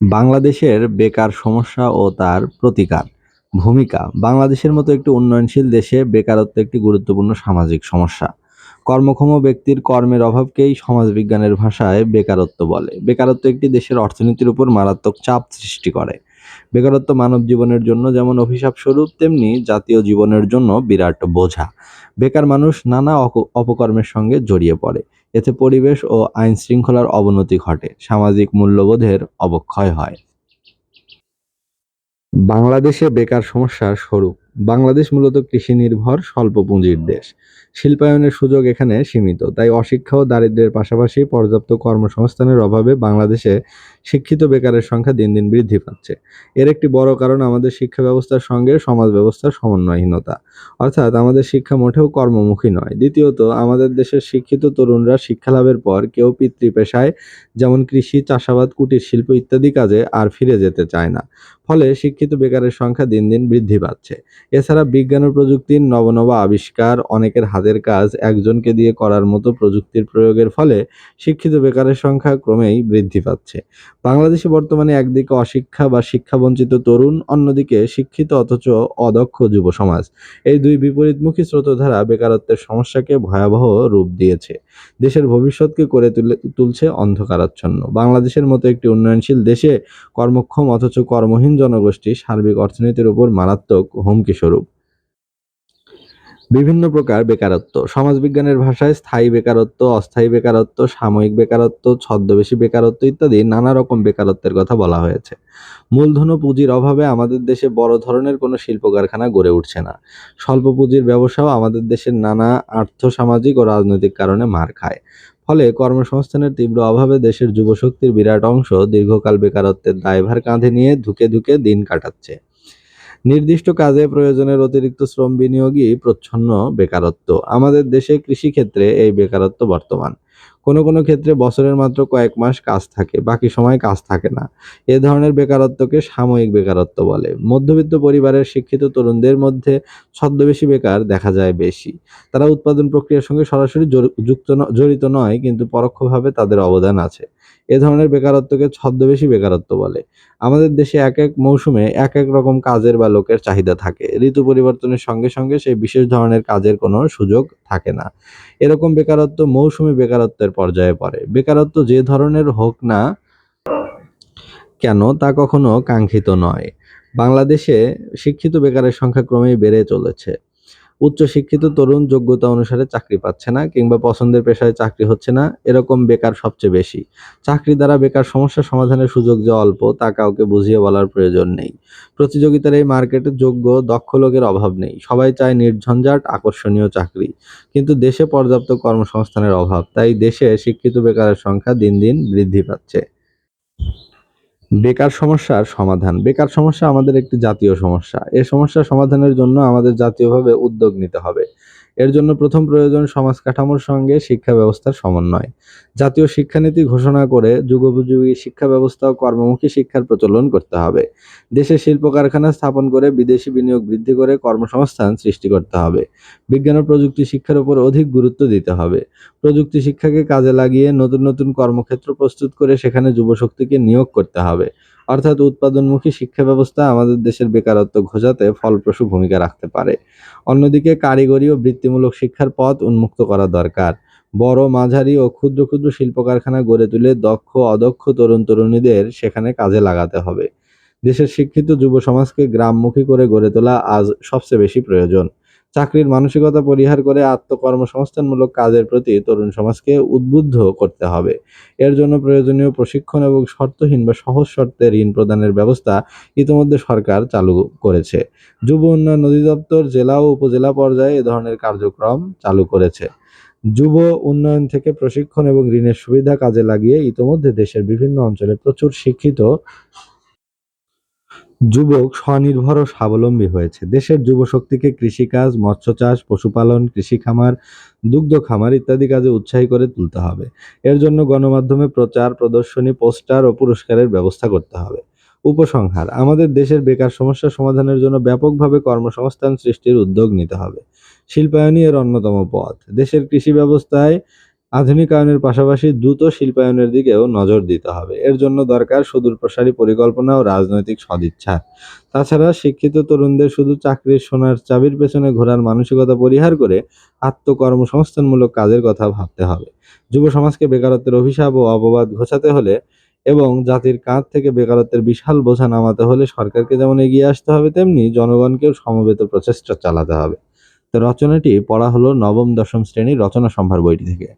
বাংলাদেশের বেকার সমস্যা ও তার প্রতিকার ভূমিকা। বাংলাদেশের মতো একটি উন্নয়নশীল দেশে বেকারত্ব একটি গুরুত্বপূর্ণ সামাজিক সমস্যা। কর্মক্ষম ব্যক্তির কর্মের অভাবকেই সমাজবিজ্ঞানের ভাষায় বেকারত্ব বলে। বেকারত্ব একটি দেশের অর্থনীতির উপর মারাত্মক চাপ সৃষ্টি করে। বেকারত্ব মানব জীবনের জন্য যেমন অভিশাপ স্বরূপ, তেমনি জাতীয় জীবনের জন্য বিরাট বোঝা। বেকার মানুষ নানা অপকর্মের সঙ্গে জড়িয়ে পড়ে। এতে পরিবেশ ও আইন শৃঙ্খলার অবনতি ঘটে। সামাজিক মূল্যবোধের অবক্ষয় হয়। বাংলাদেশে বেকার সমস্যার স্বরূপ। বাংলাদেশ মূলত কৃষি নির্ভর স্বল্প পুঁজির দেশ। শিল্পায়নের সুযোগ এখানে সীমিত। তাই অশিক্ষা ও দারিদ্র্যের পাশাপাশি পর্যাপ্ত কর্মসংস্থানের অভাবে বাংলাদেশে শিক্ষিত বেকারের সংখ্যা দিন দিন বৃদ্ধি পাচ্ছে। এর একটি বড় কারণ আমাদের শিক্ষা ব্যবস্থার সঙ্গে সমাজ ব্যবস্থার সমন্বয়হীনতা। অর্থাৎ আমাদের শিক্ষা মোটেও কর্মমুখী নয়। দ্বিতীয়ত, আমাদের দেশের শিক্ষিত তরুণরা শিক্ষালাভের পর কেউ পিতৃ পেশায় যেমন কৃষি, চাষাবাদ, কুটির শিল্প ইত্যাদি কাজে আর ফিরে যেতে চায় না। ফলে শিক্ষিত বেকারের সংখ্যা দিন দিন বৃদ্ধি পাচ্ছে। এছাড়া বিজ্ঞান ও প্রযুক্তির নব নব আবিষ্কার, অনেকের হাতের কাজ, একজনকে দিয়ে করার মতো প্রযুক্তির প্রয়োগের ফলে শিক্ষিত বেকারের সংখ্যা ক্রমেই বৃদ্ধি পাচ্ছে। বাংলাদেশে বর্তমানে একদিকে অশিক্ষা বা শিক্ষাবঞ্চিত তরুণ, অন্যদিকে শিক্ষিত অথচ অদক্ষ যুব সমাজ। এই দুই বিপরীতমুখী স্রোতধারা বেকারত্বের সমস্যাকে ভয়াবহ রূপ দিয়েছে। দেশের ভবিষ্যৎকে করে তুলে, তুলছে অন্ধকারাচ্ছন্ন। বাংলাদেশের মতো একটি উন্নয়নশীল দেশে কর্মক্ষম অথচ কর্মহীন জনগোষ্ঠী সার্বিক অর্থনীতির উপর মারাত্মক হুমকি স্বরূপ। বিভিন্ন প্রকার বেকারত্ব। সমাজবিজ্ঞানের ভাষায় স্থায়ী বেকারত্ব, অস্থায়ী বেকারত্ব, সাময়িক বেকারত্ব, ছদ্মবেশী বেকারত্ব ইত্যাদি নানা রকম বেকারত্বের কথা বলা হয়েছে। মূলধন ও পুঁজির অভাবে আমাদের দেশে বড় ধরনের কোনো শিল্প কারখানা গড়ে উঠছে না। স্বল্প পুঁজির ব্যবসাও আমাদের দেশের নানা আর্থসামাজিক ও রাজনৈতিক কারণে মার খায়। ফলে কর্মসংস্থানের তীব্র অভাবে দেশের যুবশক্তির বিরাট অংশ দীর্ঘকাল বেকারত্বের দায়ভার কাঁধে নিয়ে ধুকে ধুকে দিন কাটাচ্ছে। নির্দিষ্ট কাজে প্রয়োজনের অতিরিক্ত শ্রম বিনিয়োগই প্রচ্ছন্ন বেকারত্ব। আমাদের দেশে কৃষিক্ষেত্রে এই বেকারত্ব বর্তমান। কোনো কোনো ক্ষেত্রে বছরের মাত্র কয়েক মাস কাজ থাকে, বাকি সময় কাজ থাকে না। এ ধরনের বেকারত্বকে সাময়িক বেকারত্ব বলে। মধ্যবিত্ত পরিবারের শিক্ষিত তরুণদের মধ্যে ছদ্মবেশী বেকার দেখা যায় বেশি। তারা উৎপাদন প্রক্রিয়ার সঙ্গে সরাসরি যুক্ত জড়িত নয়, কিন্তু পরোক্ষভাবে তাদের অবদান আছে। এ ধরনের বেকারত্বকে ছদ্মবেশী বেকারত্ব বলে। আমাদের দেশে এক এক মৌসুমে এক এক রকম কাজের বা লোকের চাহিদা থাকে। ঋতু পরিবর্তনের সঙ্গে সঙ্গে সেই বিশেষ ধরনের কাজের কোনো সুযোগ থাকে না। এরকম বেকারত্ব মৌসুমী বেকারত্বের পর্যায়ে পড়ে। বেকারত্ব যে ধরনের হোক না কেন তা কখনো কাঙ্ক্ষিত নয়। বাংলাদেশে শিক্ষিত বেকারের সংখ্যা ক্রমেই বেড়ে চলেছে। উচ্চশিক্ষিত তরুণ যোগ্যতা অনুসারে চাকরি পাচ্ছে না কিংবা পছন্দের পেশায় চাকরি হচ্ছে না, এরকম বেকার সবচেয়ে বেশি। চাকরি দ্বারা বেকার সমস্যা সমাধানের সুযোগ যে অল্প, তা কাউকে বুঝিয়ে বলার প্রয়োজন নেই। প্রতিযোগিতার এই মার্কেটে যোগ্য, দক্ষ লোকের অভাব নেই। সবাই চায় নির্ঝঞ্ঝাট, আকর্ষণীয় চাকরি। কিন্তু দেশে পর্যাপ্ত কর্মসংস্থানের অভাব, তাই দেশে শিক্ষিত বেকারের সংখ্যা দিন দিন বৃদ্ধি পাচ্ছে। বেকার সমস্যার সমাধান। বেকার সমস্যা আমাদের একটি জাতীয় সমস্যা। এ সমস্যা সমাধানের জন্য আমাদের জাতীয়ভাবে উদ্যোগ নিতে হবে। এর জন্য প্রথম প্রয়োজন সমাজ কাঠামোর সঙ্গে শিক্ষা ব্যবস্থার সমন্বয়। জাতীয় শিক্ষানীতি ঘোষণা করে যুগোপযোগী শিক্ষা ব্যবস্থা ও কর্মমুখী শিক্ষার প্রচলন করতে হবে। দেশে শিল্প কারখানা স্থাপন করে বিদেশি বিনিয়োগ বৃদ্ধি করে কর্মসংস্থান সৃষ্টি করতে হবে। বিজ্ঞান ও প্রযুক্তি শিক্ষার উপর অধিক গুরুত্ব দিতে হবে। প্রযুক্তি শিক্ষাকে কাজে লাগিয়ে নতুন নতুন কর্মক্ষেত্র প্রস্তুত করে সেখানে যুবশক্তিকে নিয়োগ করতে হবে। অর্থাৎ উৎপাদনমুখী শিক্ষা ব্যবস্থা আমাদের দেশের বেকারত্ব ঘোচাতে ফলপ্রসূ ভূমিকা রাখতে পারে। অন্যদিকে কারিগরি ও বৃত্তিমূলক শিক্ষার পথ উন্মুক্ত করা দরকার। বড় মাঝারি ও ক্ষুদ্র ক্ষুদ্র শিল্প কারখানা গড়ে তুলে দক্ষ অদক্ষ তরুণ তরুণীদের সেখানে কাজে লাগাতে হবে। দেশের শিক্ষিত যুব সমাজকে গ্রামমুখী করে গড়ে তোলা আজ সবচেয়ে বেশি প্রয়োজন। চাকরির মানসিকতা পরিহার করে আত্মকর্মসংস্থানমূলক কাজের প্রতি তরুণ সমাজকে উদ্বুদ্ধ করতে হবে। এর জন্য প্রয়োজনীয় প্রশিক্ষণ এবং শর্তহীন বা সহজ শর্তে ঋণ প্রদানের ব্যবস্থা ইতিমধ্যে সরকার চালু করেছে। যুব উন্নয়ন অধিদপ্তর জেলা ও উপজেলা পর্যায়ে এ ধরনের কার্যক্রম চালু করেছে। যুব উন্নয়ন থেকে প্রশিক্ষণ এবং ঋণের সুবিধা কাজে লাগিয়ে ইতোমধ্যে দেশের বিভিন্ন অঞ্চলে প্রচুর শিক্ষিত যুবক স্বনির্ভর ও স্বাবলম্বী হয়েছে। দেশের যুবশক্তিকে কৃষিকাজ মৎস্য চাষ পশুপালন কৃষি খামার দুগ্ধ খামার ইত্যাদি কাজে উৎসাহী করে তুলতে হবে। এর জন্য গণমাধ্যমে প্রচার, প্রদর্শনী, পোস্টার ও পুরস্কারের ব্যবস্থা করতে হবে। উপসংহার, আমাদের দেশের বেকার সমস্যা সমাধানের জন্য ব্যাপকভাবে কর্মসংস্থান সৃষ্টির উদ্যোগ নিতে হবে। শিল্পায়নই এর অন্যতম পথ। দেশের কৃষি ব্যবস্থায় আধুনিকায়নের পাশাপাশি দ্রুত শিল্পায়নের দিকেও নজর দিতে হবে। এর জন্য দরকার সুদূরপ্রসারী পরিকল্পনা ও রাজনৈতিক সদিচ্ছা তাছাড়া শিক্ষিত তরুণদের শুধু চাকরির সোনার চাবির পেছনে ঘোরার মানসিকতা পরিহার করে আত্মকর্মসংস্থানমূলক কাজের কথা ভাবতে হবে। যুব সমাজকে বেকারত্বের অভিশাপ ও অপবাদ ঘোচাতে হলে এবং জাতির কাঁধ থেকে বেকারত্বের বিশাল বোঝা নামাতে হলে সরকারকে যেমন এগিয়ে আসতে হবে, তেমনি জনগণকেও সমবেত প্রচেষ্টা চালাতে হবে। রচনাটি পড়া হলো নবম, দশম শ্রেণির রচনা সম্ভার বইটি থেকে।